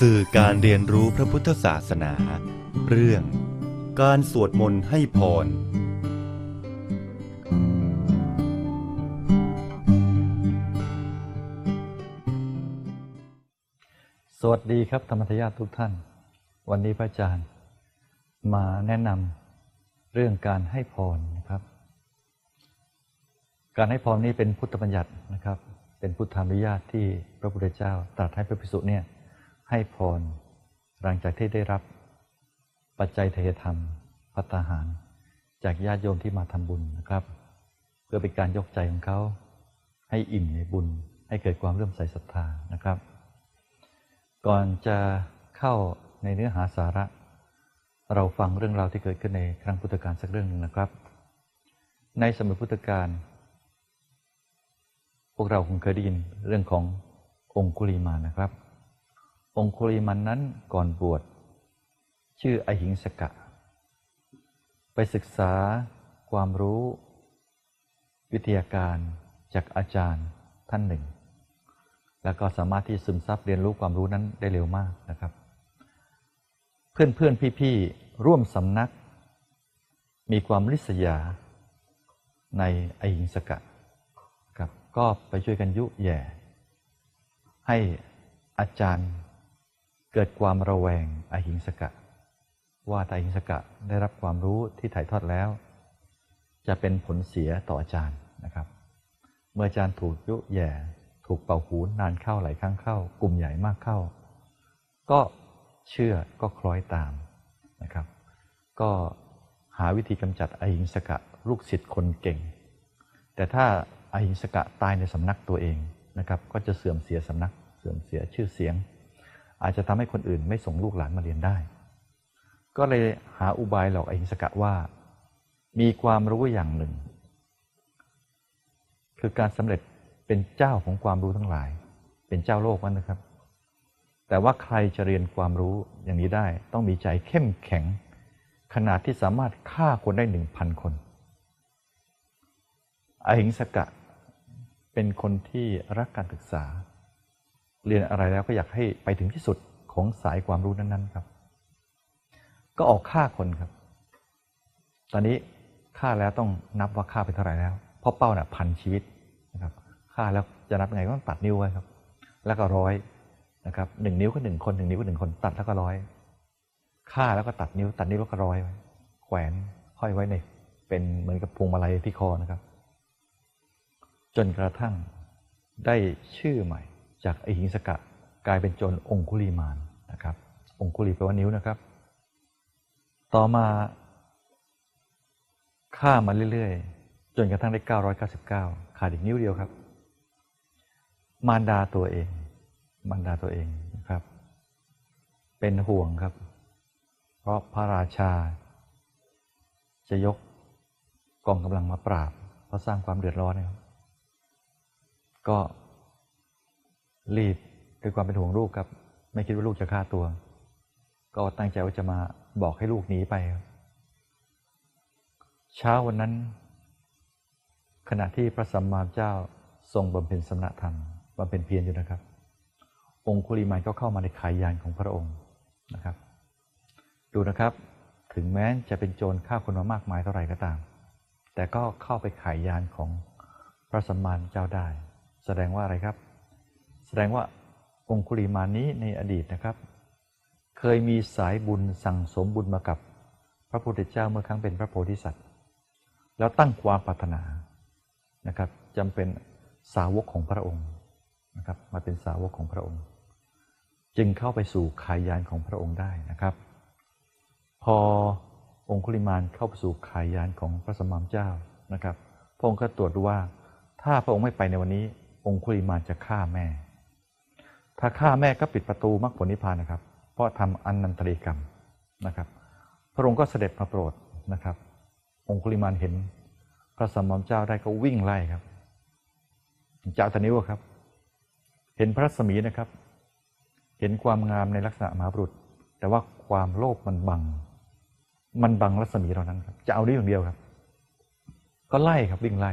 สื่อการเรียนรู้พระพุทธศาสนา เรื่อง การสวดมนต์ให้พร สวัสดีครับธรรมทายาททุกท่าน วันนี้พระอาจารย์ มาแนะนำเรื่องการให้พรนะครับ การให้พรนี้เป็นพุทธบัญญัตินะครับ เป็นพุทธานุญาตที่พระพุทธเจ้าตรัสให้พระภิกษุเนี่ย ให้พร หลังจากที่ได้รับปัจจัยเทธรรมพัตาหาร จากญาติโยมที่มาทำบุญนะครับ เพื่อเป็นการยกใจของเขาให้อิ่มในบุญ ให้เกิดความเริ่มใส่ศรัทธานะครับ ก่อนจะเข้าในเนื้อหาสาระ เราฟังเรื่องราวที่เกิดขึ้นในครั้งพุทธกาลสักเรื่องหนึ่งนะครับ ในสมัยพุทธกาลพวกเราคงเคยได้ยินเรื่องขององคุลีมานะครับ องคุลีมานนั้นก่อนบวช ชื่ออหิงสกะ ไปศึกษาความรู้ วิทยาการจากอาจารย์ท่านหนึ่ง แล้วก็สามารถที่ซึมซับเรียนรู้ความรู้นั้นได้เร็วมากนะครับ เพื่อนเพื่อนพี่พี่ๆร่วมสำนัก มีความริษยาในอหิงสกะครับก็ไปช่วยกันยุแย่ให้อาจารย์ เกิดความระแวงอหิงสกะ ว่าถ้าอหิงสกะได้รับความรู้ที่ถ่ายทอดแล้ว จะเป็นผลเสียต่ออาจารย์นะครับ เมื่ออาจารย์ถูกยุแย่ถูกเป่าหูนานเข้าหลายครั้งเข้า กลุ่มใหญ่มากเข้า ก็เชื่อก็คล้อยตามนะครับ ก็หาวิธีกำจัดอหิงสกะลูกศิษย์คนเก่ง แต่ถ้าอหิงสกะตายในสำนักตัวเองนะครับ ก็จะเสื่อมเสียสำนัก เสื่อมเสียชื่อเสียง อาจจะทำให้คนอื่นไม่ส่งลูกหลานมาเรียนได้ ก็เลยหาอุบายหลอกอหิงสกะว่า มีความรู้อย่างหนึ่ง คือการสำเร็จเป็นเจ้าของความรู้ทั้งหลาย เป็นเจ้าโลกนั่นนะครับ แต่ว่าใครจะเรียนความรู้อย่างนี้ได้ ต้องมีใจเข้มแข็ง ขนาดที่สามารถฆ่าคนได้หนึ่งพันคน อหิงสกะเป็นคนที่รักการศึกษา เรียนอะไรแล้วก็อยากให้ไปถึงที่สุดของสายความรู้นั้นๆครับ ก็ออกฆ่าคนครับ ตอนนี้ฆ่าแล้วต้องนับว่าฆ่าไปเท่าไหร่แล้วเพราะเป้าน่ะพันชีวิตนะครับฆ่าแล้วจะนับยังไงก็ต้องตัดนิ้วไว้ครับ แล้วก็ร้อยนะครับหนึ่งนิ้วก็หนึ่งคนหนึ่งนิ้วก็หนึ่งคนตัดแล้วก็ร้อยฆ่าแล้วก็ตัดนิ้ว ตัดนิ้วแล้วก็ร้อยไว้แขวนห้อยไว้ในเป็นเหมือนกับพวงมาลัยที่คอนะครับ จนกระทั่งได้ชื่อใหม่ จากไอหิงสกะกลายเป็นโจรองคุลีมานนะครับองคุลีแปลว่านิ้วนะครับ ต่อมาฆ่ามาเรื่อยๆ จนกระทั่งได้ 999 ขาดอีกนิ้วเดียวครับ มารดาตัวเอง มารดาตัวเองนะครับ เป็นห่วงครับ เพราะพระราชา จะยกกองกำลังมาปราบ เพราะสร้างความเดือดร้อนนะครับ ก็ รีบด้วยความเป็นห่วงลูกครับ ไม่คิดว่าลูกจะฆ่าตัว ก็ตั้งใจว่าจะมาบอกให้ลูกหนีไป เช้าวันนั้น ขณะที่พระสัมมาเจ้าทรงบำเพ็ญสมณธรรมบำเพ็ญเพียรอยู่นะครับ องคุลิมานก็เข้ามาในขายยานของพระองค์นะครับ ดูนะครับ ถึงแม้จะเป็นโจรฆ่าคนมามากมายเท่าไหร่ก็ตาม แต่ก็เข้าไปขายยานของพระสัมมาเจ้าได้ แสดงว่าอะไรครับ ดงว่าองคุลิมานี้ในอดีตนะครับ เคยมีสายบุญสั่งสมบุญมากับ พระพุทธเจ้าเมื่อครั้งเป็นพระโพธิสัตว์ แล้วตั้งความปรารถนานะครับจำเป็นสาวกของพระองค์นะครับมาเป็นสาวกของพระองค์ จึงเข้าไปสู่ขายานของพระองค์ได้นะครับ พอองคุลิมานเข้าไปสู่ขายานของพระสมมามเจ้านะครับ พระองค์ก็ตรวจดูว่าถ้าพระองค์ไม่ไปในวันนี้ องคุลิมานจะฆ่าแม่ ถ้าฆ่าแม่ก็ปิดประตูมรรคผลนิพพานนะครับ เพราะทำอนันตริกรรมนะครับ พระองค์ก็เสด็จมาโปรดนะครับ องคุลิมานเห็น พระสัมมามพุทธเจ้าได้ก็วิ่งไล่ครับเจ้าตะนิ้วครับ เห็นพระสมีนะครับ เห็นความงามในลักษณะมหาบุรุษ แต่ว่าความโลภมันบัง มันบังรัศมีเรานั้นครับจะเอานี้อย่างเดียวครับ ก็ไล่ครับวิ่งไล่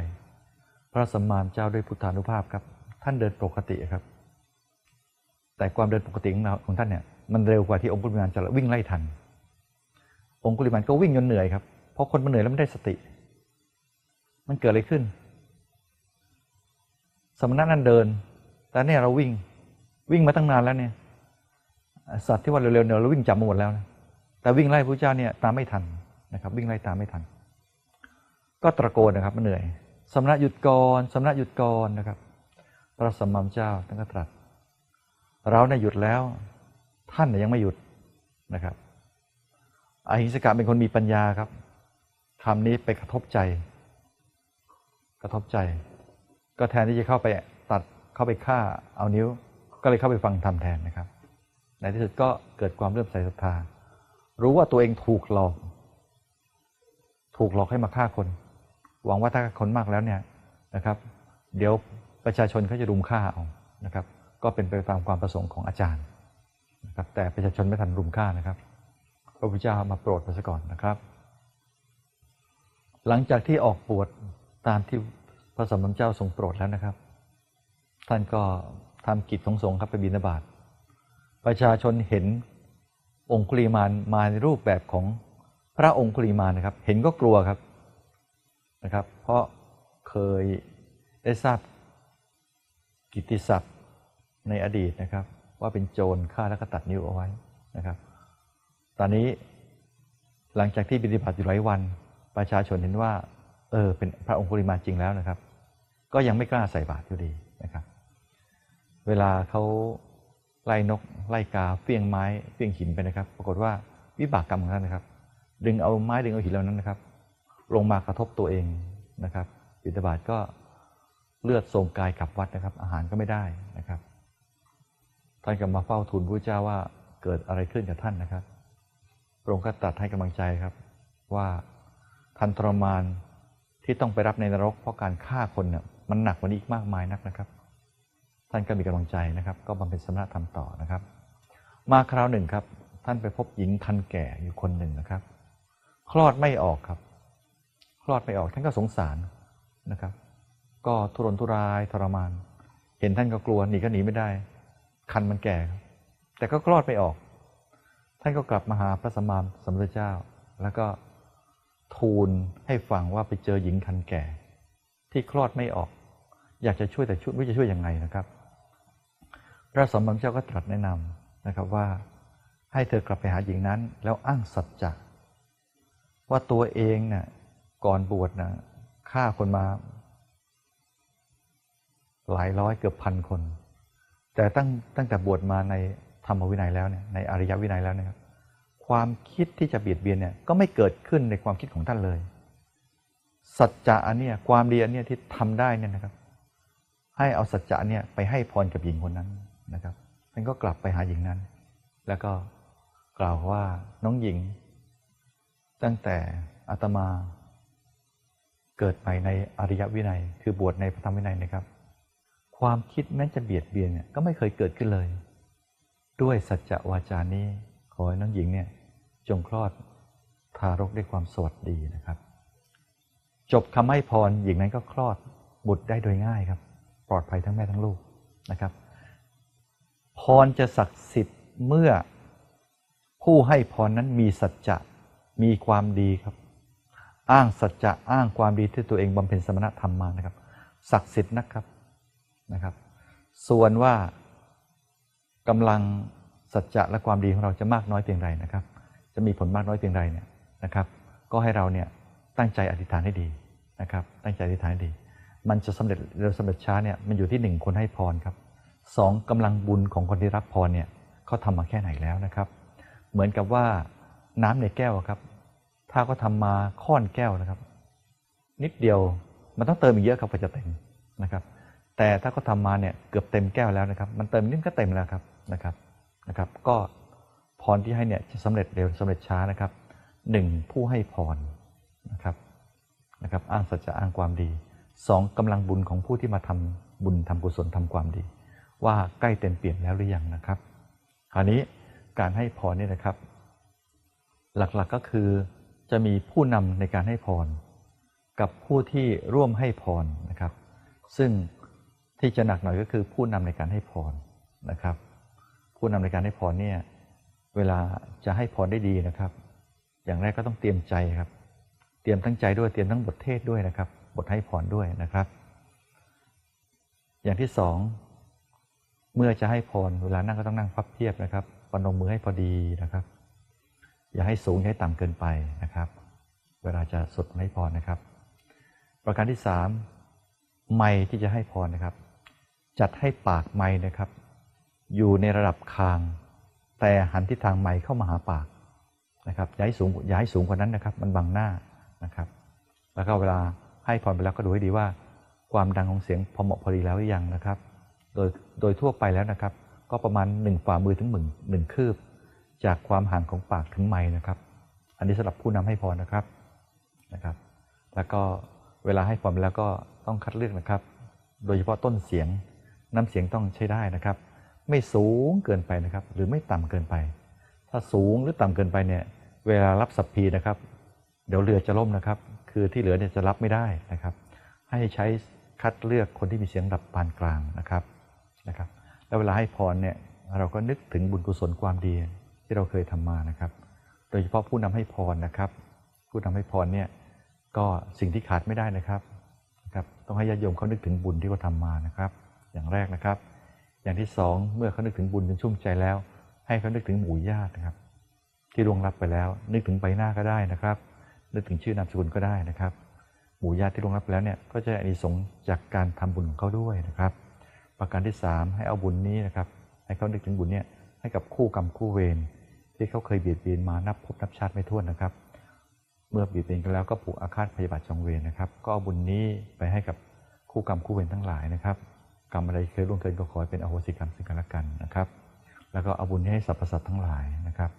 พระสัมมามพุทธเจ้าด้วยพุทธานุภาพครับ ท่านเดินปกติครับ แต่ความเดินปกติของเราของท่านเนี่ยมันเร็วกว่าที่องคุลิมานจะวิ่งไล่ทัน องคุลิมานก็วิ่งจนเหนื่อยครับเพราะคนมันเหนื่อยแล้วไม่ได้สติ มันเกิดอะไรขึ้น สมณะนั้นเดิน แต่เนี่ยเราวิ่งวิ่งมาตั้งนานแล้วเนี่ย สัตว์ที่ว่าเร็วๆเนี่ยเราวิ่งจับมาหมดแล้วนะแต่วิ่งไล่พระเจ้าเนี่ยตามไม่ทันนะครับ วิ่งไล่ตามไม่ทัน ก็ตะโกนนะครับมันเหนื่อยสมณะหยุดก่อนสมณะหยุดก่อนนะครับพระสัมมาสัมพุทธเจ้าท่านก็ตรัส เราเนี่ยหยุดแล้ว ท่านเนี่ยยังไม่หยุดนะครับอหิงสกะเป็นคนมีปัญญาครับคำนี้ไปกระทบใจ กระทบใจ ก็แทนที่จะเข้าไปตัดเข้าไปฆ่าเอานิ้ว ก็เลยเข้าไปฟังธรรมแทนนะครับ ในที่สุดก็เกิดความเริ่มใส่ศรัทธา รู้ว่าตัวเองถูกหลอก ถูกหลอกให้มาฆ่าคน หวังว่าถ้าคนมากแล้วเนี่ยนะครับ เดี๋ยวประชาชนเขาจะรุมฆ่าเอานะครับ ก็เป็นไปตามความประสงค์ของอาจารย์นะครับแต่ประชาชนไม่ทันรุมฆ่านะครับ พระพุทธเจ้ามาโปรดไปซะก่อนนะครับ หลังจากที่ออกบวชตามที่พระสมมาสัมพุทธเจ้าทรงโปรดแล้วนะครับ ท่านก็ทำกิจของสงฆ์ครับไปบิณฑบาตประชาชนเห็นองคุลีมานมาในรูปแบบของพระองคุลีมานนะครับ เห็นก็กลัวครับนะครับ เพราะเคยได้ทราบกิติศัพท์ ในอดีตนะครับ ว่าเป็นโจรฆ่าแล้วก็ตัดนิ้วเอาไว้นะครับ ตอนนี้หลังจากที่บิบาตอยู่หลายวัน ประชาชนเห็นว่า เออเป็นพระองคุลิมาจริงแล้วนะครับ ก็ยังไม่กล้าใส่บาตรอยู่ดีนะครับ เวลาเขาไล่นกไล่กาเฟี้ยงไม้เฟี้ยงหินไปนะครับ ปรากฏว่าวิบากกรรมของท่านนะครับ ดึงเอาไม้ดึงเอาหินเหล่านั้นนะครับ ลงมากระทบตัวเองนะครับบิบาตก็เลือดโสมกายกลับวัดนะครับ อาหารก็ไม่ได้นะครับ ท่านก็มาเฝ้าทูลพระเจ้าว่าเกิดอะไรขึ้นกับท่านนะครับพระองค์ก็ตรัสให้กำลังใจครับว่าท่านทรมานที่ต้องไปรับในนรก เพราะการฆ่าคนเนี่ยมันหนักกว่านี้อีกมากมายนักนะครับ ท่านก็มีกำลังใจนะครับ ก็บำเพ็ญสมณธรรมต่อนะครับ มาคราวหนึ่งครับ ท่านไปพบหญิงคันแก่อยู่คนหนึ่งนะครับ คลอดไม่ออกครับ คลอดไม่ออกท่านก็สงสารนะครับ ก็ทุรนทุรายทรมาน เห็นท่านก็กลัวหนีก็หนีไม่ได้ คันมันแก่ แต่ก็คลอดไม่ออก ท่านก็กลับมาหาพระสัมมาสัมพุทธเจ้า แล้วก็ทูลให้ฟังว่าไปเจอหญิงคันแก่ ที่คลอดไม่ออก อยากจะช่วยแต่ช่วยไม่จะช่วยยังไงนะครับ พระสัมมาสัมพุทธเจ้าก็ตรัสแนะนำนะครับว่าให้เธอกลับไปหาหญิงนั้น แล้วอ้างสัจจะว่าตัวเองเนี่ยก่อนบวชนะฆ่าคนมา หลายร้อยเกือบพันคน แต่ตั้งตั้งแต่บวชมาในธรรมวินัยแล้วเนี่ยในอริยวินัยแล้วนะครับความคิดที่จะเบียดเบียนเนี่ยก็ไม่เกิดขึ้นในความคิดของท่านเลย สัจจะอันเนี้ยความดีอันเนี้ยที่ทำได้เนี่ยนะครับ ให้เอาสัจจะเนี่ยไปให้พรกับหญิงคนนั้นนะครับท่านก็กลับไปหาหญิงนั้น แล้วก็กล่าวว่าน้องหญิง ตั้งแต่อาตมาเกิดไปในอริยวินัย คือบวชในพระธรรมวินัยนะครับ ความคิดแม้จะเบียดเบียนเนี่ยก็ไม่เคยเกิดขึ้นเลย ด้วยสัจจะวาจานี้ขอให้น้องหญิงเนี่ยจงคลอดทารกด้วยความสวัสดีนะครับ จบคำให้พรหญิงนั้นก็คลอดบุตรได้โดยง่ายครับ ปลอดภัยทั้งแม่ทั้งลูกนะครับ พรจะศักดิ์สิทธิ์เมื่อผู้ให้พรนั้นมีสัจจะมีความดีครับ อ้างสัจจะอ้างความดีที่ตัวเองบำเพ็ญสมณธรรมมานะครับ ศักดิ์สิทธิ์นะครับ นะครับ ส่วนว่ากำลังสัจจะและความดีของเราจะมากน้อยเพียงไรนะครับ จะมีผลมากน้อยเพียงไรเนี่ยนะครับ ก็ให้เราเนี่ยตั้งใจอธิษฐานให้ดีนะครับ ตั้งใจอธิษฐานให้ดี มันจะสำเร็จเร็วสำเร็จช้าเนี่ยมันอยู่ที่หนึ่งคนให้พรครับสองกำลังบุญของคนที่รับพรเนี่ยเขาทำมาแค่ไหนแล้วนะครับ เหมือนกับว่าน้ำในแก้วครับ ถ้าเขาทำมาค่อนแก้วนะครับ นิดเดียวมันต้องเติมอีกเยอะครับกว่าจะเต็มนะครับ แต่ถ้าเขาทำมาเนี่ยเกือบเต็มแก้วแล้วนะครับ มันเติมนิดก็เต็มแล้วครับนะครับนะครับ ก็พรที่ให้เนี่ยจะสำเร็จเร็วสำเร็จช้านะครับหนึ่งผู้ให้พรนะครับนะครับอ้างสัจจะอ้างความดีสองกำลังบุญของผู้ที่มาทำบุญทำกุศลทำความดี ว่าใกล้เต็มเปี่ยมแล้วหรือยังนะครับคราวนี้การให้พรเนี่ยนะครับ หลักๆก็คือจะมีผู้นำในการให้พร กับผู้ที่ร่วมให้พรนะครับ ซึ่ง ที่จะหนักหน่อยก็คือผู้นำในการให้พรนะครับ ผู้นำในการให้พรเนี่ยเวลาจะให้พรได้ดีนะครับ อย่างแรกก็ต้องเตรียมใจครับ เตรียมทั้งใจด้วยเตรียมทั้งบทเทศด้วยนะครับ บทให้พรด้วยนะครับ อย่างที่สองเมื่อจะให้พรเวลานั่งก็ต้องนั่งพับเพียบนะครับปนมมือให้พอดีนะครับ อย่าให้สูงอย่าให้ต่ำเกินไปนะครับ เวลาจะสวดให้พรนะครับ ประการที่สามไม้ที่จะให้พรนะครับ จัดให้ปากไม้นะครับ อยู่ในระดับคาง แต่หันทิศทางไม้เข้ามาหาปากนะครับย่าให้สูงย่าให้สูงกว่านั้นนะครับ มันบังหน้านะครับ แล้วก็เวลาให้พรไปแล้วก็ดูให้ดีว่า ความดังของเสียงพอเหมาะพอดีแล้วหรือยังนะครับ โดยโดยทั่วไปแล้วนะครับ ก็ประมาณ1ฝ่ามือถึงหนึ่งหนึ่งคืบ จากความห่างของปากถึงไม้นะครับ อันนี้สำหรับผู้นำให้พรนะครับนะครับ แล้วก็เวลาให้พรไปแล้วก็ต้องคัดเลือกนะครับ โดยเฉพาะต้นเสียง น้ำเสียงต้องใช้ได้นะครับ ไม่สูงเกินไปนะครับ หรือไม่ต่ำเกินไป ถ้าสูงหรือต่ำเกินไปเนี่ย เวลารับสัพพีนะครับ เดี๋ยวเรือจะล่มนะครับ คือที่เหลือเนี่ยจะรับไม่ได้นะครับ ให้ใช้คัดเลือกคนที่มีเสียงดับปานกลางนะครับนะครับ แล้วเวลาให้พรเนี่ยเราก็นึกถึงบุญกุศลความดีที่เราเคยทำมานะครับ โดยเฉพาะผู้นำให้พรนะครับ ผู้นำให้พรเนี่ยก็สิ่งที่ขาดไม่ได้นะครับนะครับ ต้องให้ญาติโยมเขานึกถึงบุญที่เขาทำมานะครับ อย่างแรกนะครับ อย่างที่สองเมื่อเขานึกถึงบุญจนชุ่มใจแล้ว ให้เขานึกถึงหมู่ญาตินะครับ ที่ล่วงลับไปแล้ว นึกถึงใบหน้าก็ได้นะครับ นึกถึงชื่อนามสกุลก็ได้นะครับ หมู่ญาติที่ล่วงลับไปแล้วเนี่ยก็จะอานิสงส์จากการทำบุญของเขาด้วยนะครับ ประการที่สามให้เอาบุญนี้นะครับ ให้เขานึกถึงบุญเนี่ยให้กับคู่กรรมคู่เวรที่เขาเคยเบียดเบียนมานับพบนับชาติไม่ถ้วนนะครับเมื่อเบียดเบียนกันแล้วก็ผูกอาฆาตพยาบาทจองเวรนะครับ ก็เอาบุญนี้ไปให้กับคู่กรรมคู่เวรทั้งหลายนะครับ กรรมอะไรเคยล่วงเกินก็ขอให้เป็นอโหสิกรรมซึ่งกันและกันนะครับ แล้วก็เอาบุญให้สรรพสัตว์ทั้งหลายนะครับ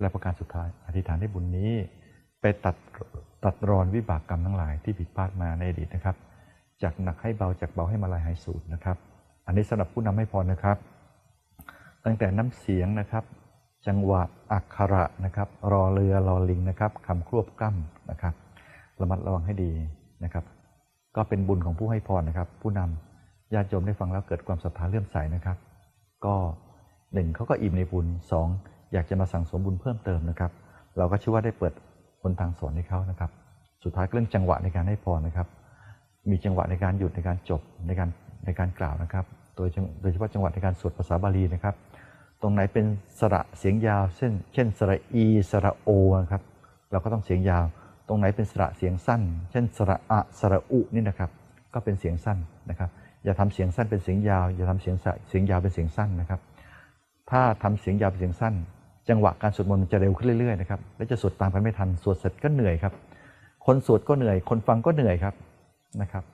และประการสุดท้ายอธิษฐานให้บุญนี้ ไปตัดตัดรอนวิบากกรรมทั้งหลายที่ผิดพลาดมาในอดีตนะครับ จากหนักให้เบาจากเบาให้มาลายหายสูญนะครับ อันนี้สำหรับผู้นำให้พรนะครับ ตั้งแต่น้ำเสียงนะครับ จังหวะอักขระนะครับรอเรือรอลิงนะครับคำควบกล้ำนะครับ ระมัดระวังให้ดีนะครับ ก็เป็นบุญของผู้ให้พรนะครับ ผู้นำ ญาติโยมได้ฟังแล้วเกิดความศรัทธาเลื่อมใสนะครับ ก็หนึ่งเขาก็อิ่มในบุญสองอยากจะมาสั่งสมบุญเพิ่มเติมนะครับ เราก็ชื่อว่าได้เปิดหนทางสอนให้เขานะครับ สุดท้ายเรื่องจังหวะในการให้พรนะครับ มีจังหวะในการหยุดในการจบในการในการกล่าวนะครับ โดยเฉโดยเฉพาะจังหวะในการสวดภาษาบาลีนะครับ ตรงไหนเป็นสระเสียงยาว เช่น เช่นสระอีสระโอนะครับ เราก็ต้องเสียงยาว ตรงไหนเป็นสระเสียงสั้น เช่นสระอะสระอุนี่นะครับ ก็เป็นเสียงสั้นนะครับ อย่าทำเสียงสั้นเป็นเสียงยาว อย่าทำเสียงเสียงยาวเป็นเสียงสั้นนะครับ ถ้าทำเสียงยาวเป็นเสียงสั้น จังหวะการสวดมนต์มันจะเร็วขึ้นเรื่อยๆนะครับและจะสวดตามกันไม่ทันสวดเสร็จก็เหนื่อยครับ คนสวดก็เหนื่อย คนฟังก็เหนื่อยครับนะครับ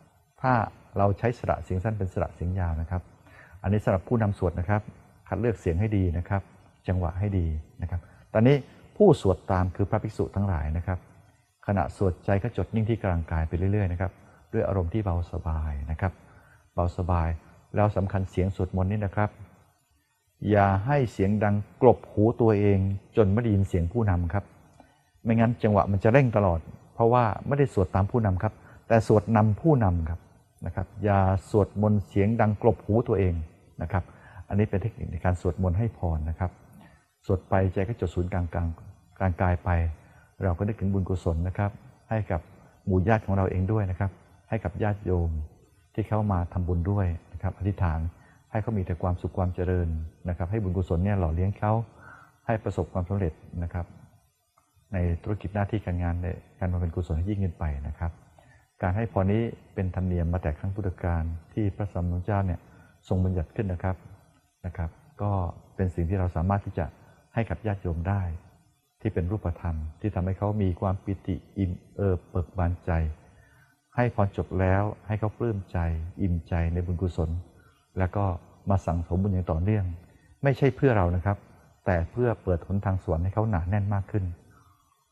ถ้าเราใช้สระเสียงสั้นเป็นสระเสียงยาวนะครับ อันนี้สำหรับผู้นำสวดนะครับ คัดเลือกเสียงให้ดีนะครับ จังหวะให้ดีนะครับ ตอนนี้ผู้สวดตามคือพระภิกษุทั้งหลายนะครับ ขณะสวดใจก็จดนิ่งที่กลางกายไปเรื่อยๆนะครับด้วยอารมณ์ที่เบาสบายนะครับ เบาสบาย แล้วสำคัญเสียงสวดมนต์นี้นะครับ อย่าให้เสียงดังกลบหูตัวเองจนไม่ได้ยินเสียงผู้นำครับ ไม่งั้นจังหวะมันจะเร่งตลอด เพราะว่าไม่ได้สวดตามผู้นำครับ แต่สวดนำผู้นำครับนะครับ อย่าสวดมนต์เสียงดังกลบหูตัวเองนะครับ อันนี้เป็นเทคนิคในการสวดมนต์ให้พรนะครับ สวดไปใจก็จดศูนย์กลางกลางกลางกายไป เราก็นึกถึงบุญกุศลนะครับ ให้กับหมู่ญาติของเราเองด้วยนะครับ ให้กับญาติโยม ที่เข้ามาทำบุญด้วยนะครับอธิษฐานให้เขามีแต่ความสุขความเจริญนะครับ ให้บุญกุศลเนี่ยหล่อเลี้ยงเขาให้ประสบความสำเร็จนะครับ ในธุรกิจหน้าที่การงานในการมาเป็นกุศลให้ยิ่งขึ้นไปนะครับ การให้พรนี้เป็นธรรมเนียมมาแต่ครั้งพุทธกาลที่พระสัมมาสัมพุทธเจ้าเนี่ยทรงบัญญัติขึ้นนะครับนะครับ ก็เป็นสิ่งที่เราสามารถที่จะให้กับญาติโยมได้ ที่เป็นรูปธรรมที่ทำให้เขามีความปิติอิ่มเอิบเบิกบานใจ ให้พรจบแล้วให้เขาปลื้มใจ อิ่มใจในบุญกุศล แล้วก็มาสั่งสมบุญอย่างต่อเนื่อง ไม่ใช่เพื่อเรานะครับ แต่เพื่อเปิดหนทางสวรรค์ให้เขาหนาแน่นมากขึ้น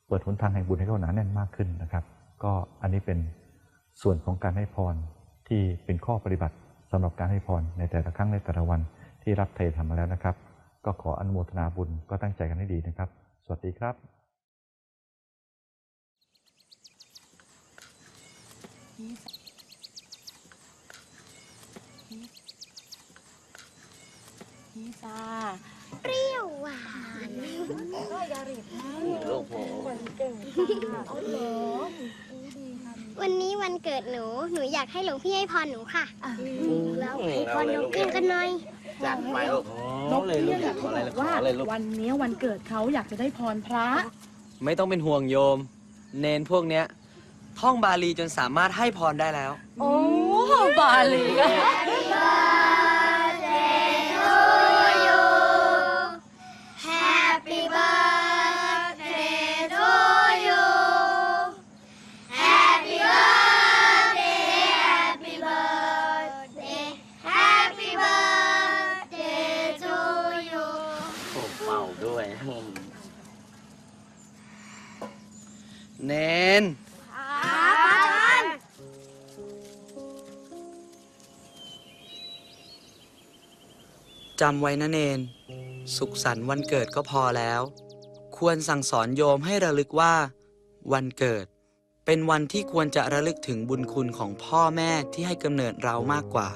เปิดหนทางแห่งบุญให้เขาหนาแน่นมากขึ้นนะครับ ก็อันนี้เป็นส่วนของการให้พรที่เป็นข้อปฏิบัติสำหรับการให้พรในแต่ละครั้งในแต่ละวันที่รับเททำมาแล้วนะครับ ก็ขออนุโมทนาบุญก็ตั้งใจกันให้ดีนะครับ สวัสดีครับ นี่จ้าเปรี้ยวหวานลูกผมวันนี้วันเกิดหนู หนูอยากให้หลวงพี่ให้พรหนูค่ะแล้วให้พรน้องเกินกันหน่อยจัดไปลูกนกเลยลูกขอเขาอะไรบลูกกว่าขออะไรลูกวันนี้วันเกิดเขาอยากจะได้พรพระ ไม่ต้องเป็นห่วงโยม เนนพวกเนี้ย ท่องบาลีจนสามารถให้พรได้แล้ว โอ้บาลีก็ Happy birthday to you Happy birthday Happy birthday Happy birthday to you ผมเป่าด้วย เนน จำไว้นะเนน สุขสันต์วันเกิดก็พอแล้ว ควรสั่งสอนโยมให้ระลึกว่า วันเกิด เป็นวันที่ควรจะระลึกถึงบุญคุณของพ่อแม่ที่ให้กำเนิดเรามากกว่า